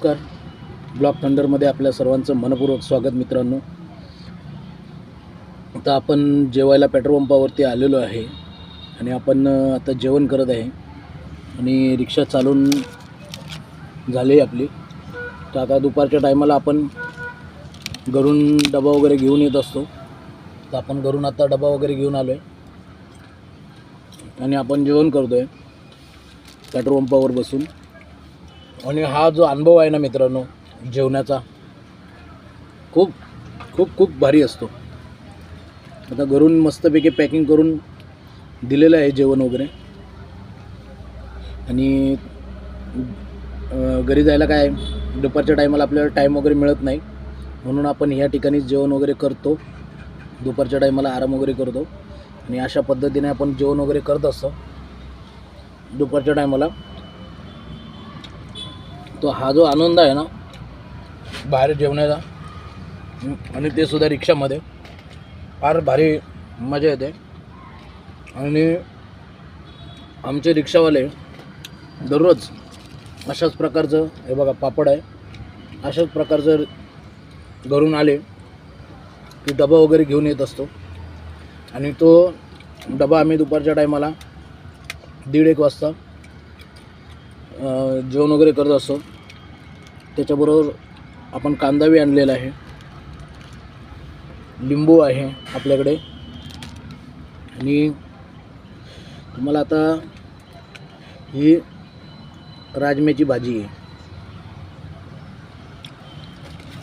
नमस्कार. ब्लॉक थंडरमध्ये आपल्या सर्वांचं मनपूर्वक स्वागत मित्रांनो. आता आपण जेवायला पेट्रोल पंपावरती आलेलो आहे आणि आपण आता जेवण करत आहे. आणि रिक्षा चालून झाली आहे आपली. तर आता दुपारच्या टायमाला आपण घरून डबा वगैरे घेऊन येत असतो. तर आपण घरून आता डबा वगैरे घेऊन आलो आहे आणि आपण जेवण करतो आहे पेट्रोल पंपावर बसून. आणि हा जो अनुभव आहे ना मित्रांनो जेवणाचा खूप खूप खूप भारी असतो. आता घरून मस्तपैकी पॅकिंग करून दिलेलं आहे जेवण वगैरे. आणि घरी जायला काय दुपारच्या टायमाला आपल्याला टाईम वगैरे मिळत नाही. म्हणून आपण ह्या ठिकाणी जेवण वगैरे करतो. दुपारच्या टायमाला आराम वगैरे करतो. आणि अशा पद्धतीने आपण जेवण वगैरे करत असतो. दुपारच्या टायमाला तो हा जो आनंद आहे ना बाहेर जेवण्याचा आणि ते सुद्धा रिक्षामध्ये फार भारी मजा येते. आणि आमचे रिक्षावाले दररोज अशाच प्रकारचं हे बघा पापड आहे. अशाच प्रकारचं घरून आले की डबा वगैरे घेऊन येत असतो. आणि तो डबा आम्ही दुपारच्या टायमाला दीड एक वाजता जेवण वगैरे करत असतो. त्याच्याबरोबर आपण कांदाबी आणलेला आहे. लिंबू आहे आपल्याकडे. आणि तुम्हाला आता ही राजम्याची भाजी आहे.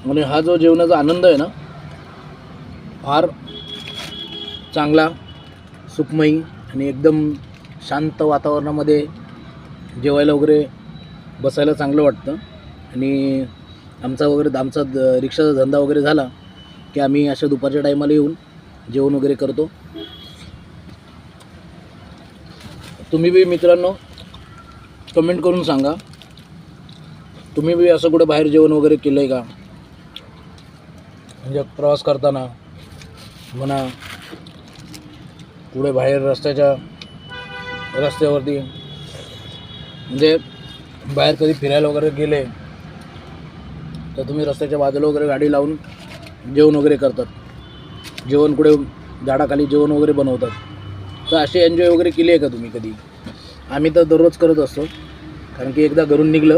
म्हणजे हा जो जेवणाचा आनंद आहे ना फार चांगला सुखमयी आणि एकदम शांत वातावरणामध्ये जेवायला वगैरे बसायला चांगलं वाटतं. आणि आमचा वगैरे आमचा द- रिक्षाचा धंदा वगैरे झाला की आम्ही अशा दुपारच्या टायमाला येऊन जेवण वगैरे करतो. तुम्ही बी मित्रांनो कमेंट करून सांगा. तुम्ही बी असं कुठे बाहेर जेवण वगैरे केलं आहे का? म्हणजे प्रवास करताना म्हणा पुढे बाहेर रस्त्याच्या रस्त्यावरती म्हणजे बाहेर कधी फिरायला वगैरे गेले तर तुम्ही रस्त्याच्या बाजूला वगैरे गाडी लावून जेवण वगैरे करतात. जेवण कुठे झाडाखाली जेवण वगैरे बनवतात. तर असे एन्जॉय वगैरे केले आहे का तुम्ही कधी? आम्ही तर दररोज करत असतो. कारण की एकदा घरून निघलं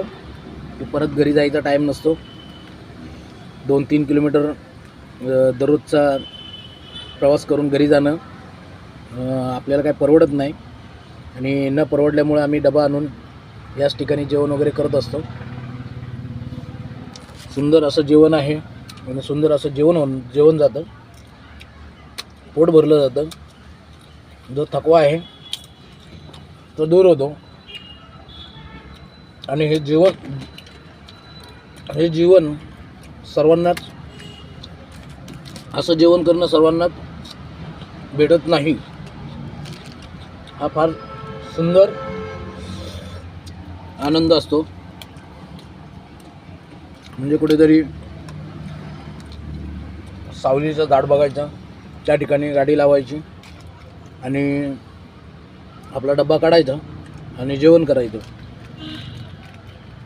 की परत घरी जायचा टाईम नसतो. दोन तीन किलोमीटर दररोजचा प्रवास करून घरी जाणं आपल्याला काय परवडत नाही. आणि न परवडल्यामुळे आम्ही डबा आणून याच ठिकाणी जेवण वगैरे करत असतो. सुंदर असं जेवण आहे. आणि सुंदर असं जेवण होऊन जेवण जातं. पोट भरलं जातं. जो थकवा आहे तो दूर होतो. आणि हे जीवन हे जीवन सर्वांनाच असं जेवण करणं सर्वांनाच भेटत नाही. हा फार सुंदर आनंद असतो. म्हणजे कुठेतरी सावलीचं झाड बघायचं त्या ठिकाणी गाडी लावायची आणि आपला डब्बा काढायचा आणि जेवण करायचं.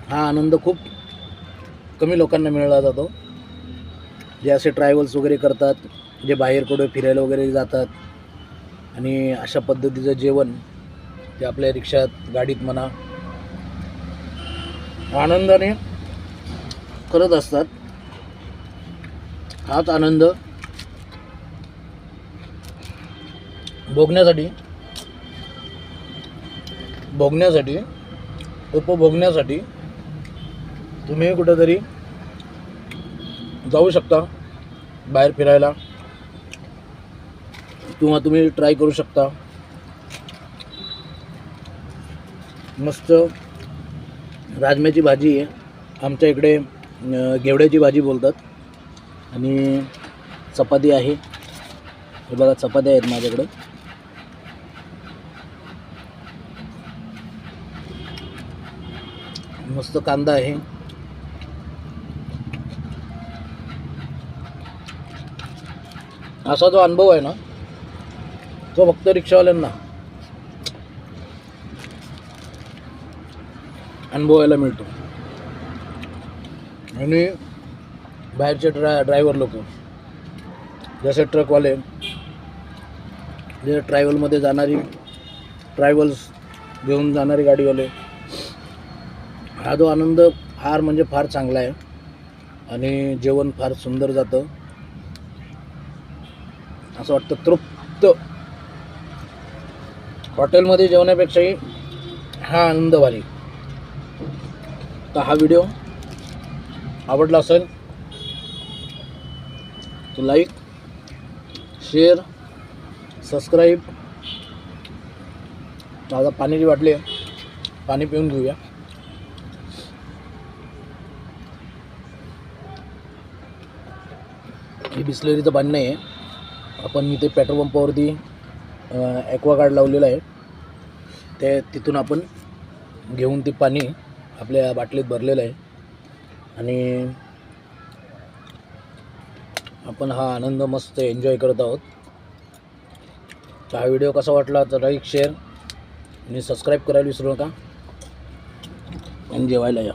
हा आनंद खूप कमी लोकांना मिळाला जातो. जे असे ट्रॅव्हल्स वगैरे करतात जे बाहेर कुठे फिरायला वगैरे जातात आणि अशा पद्धतीचं जेवण ते आपल्या रिक्षात गाडीत म्हणा आनंदाने करत असतात. हाच आनंद भोगण्यासाठी भोगण्यासाठी उपभोगण्यासाठी तुम्ही कुठंतरी जाऊ शकता बाहेर फिरायला. किंवा तुम्ही ट्राय करू शकता. मस्त राजम्याची भाजी आहे. आमच्या इकडे घेवड्याची भाजी बोलतात. आणि चपाती आहे. हे बघा चपात्या आहेत माझ्याकडे. मस्त कांदा आहे. असा जो अनुभव आहे ना तो फक्त रिक्षावाल्यांना. अनुभवायला मिळतो. आणि बाहेरचे ड्रा ड्रायव्हर लोक जसे ट्रकवाले जे ट्रॅव्हलमध्ये जाणारी ट्रॅव्हल्स घेऊन जाणारी गाडीवाले हा जो आनंद फार म्हणजे फार चांगला आहे. आणि जेवण फार सुंदर जातं. असं वाटतं तृप्त. हॉटेलमध्ये जेवण्यापेक्षाही हा आनंद भारी. तर हा व्हिडिओ आवडला असेल तर लाईक शेअर सबस्क्राईब आता पाण्याची बाटली आहे पाणी पिऊन घेऊया. ही बिस्लरीचं पाणी नाही आहे आपण इथे पेट्रोल पंपावरती ॲक्वागार्ड लावलेलं आहे. ते तिथून आपण घेऊन ते पाणी आपल्या बाटलीत भरलेलं आहे. आणि आपण हा आनंद मस्त एन्जॉय करत आहोत. तर हा व्हिडिओ कसा वाटला तर लाईक शेअर आणि सबस्क्राईब करायला विसरू नका. आणि जेवायला या.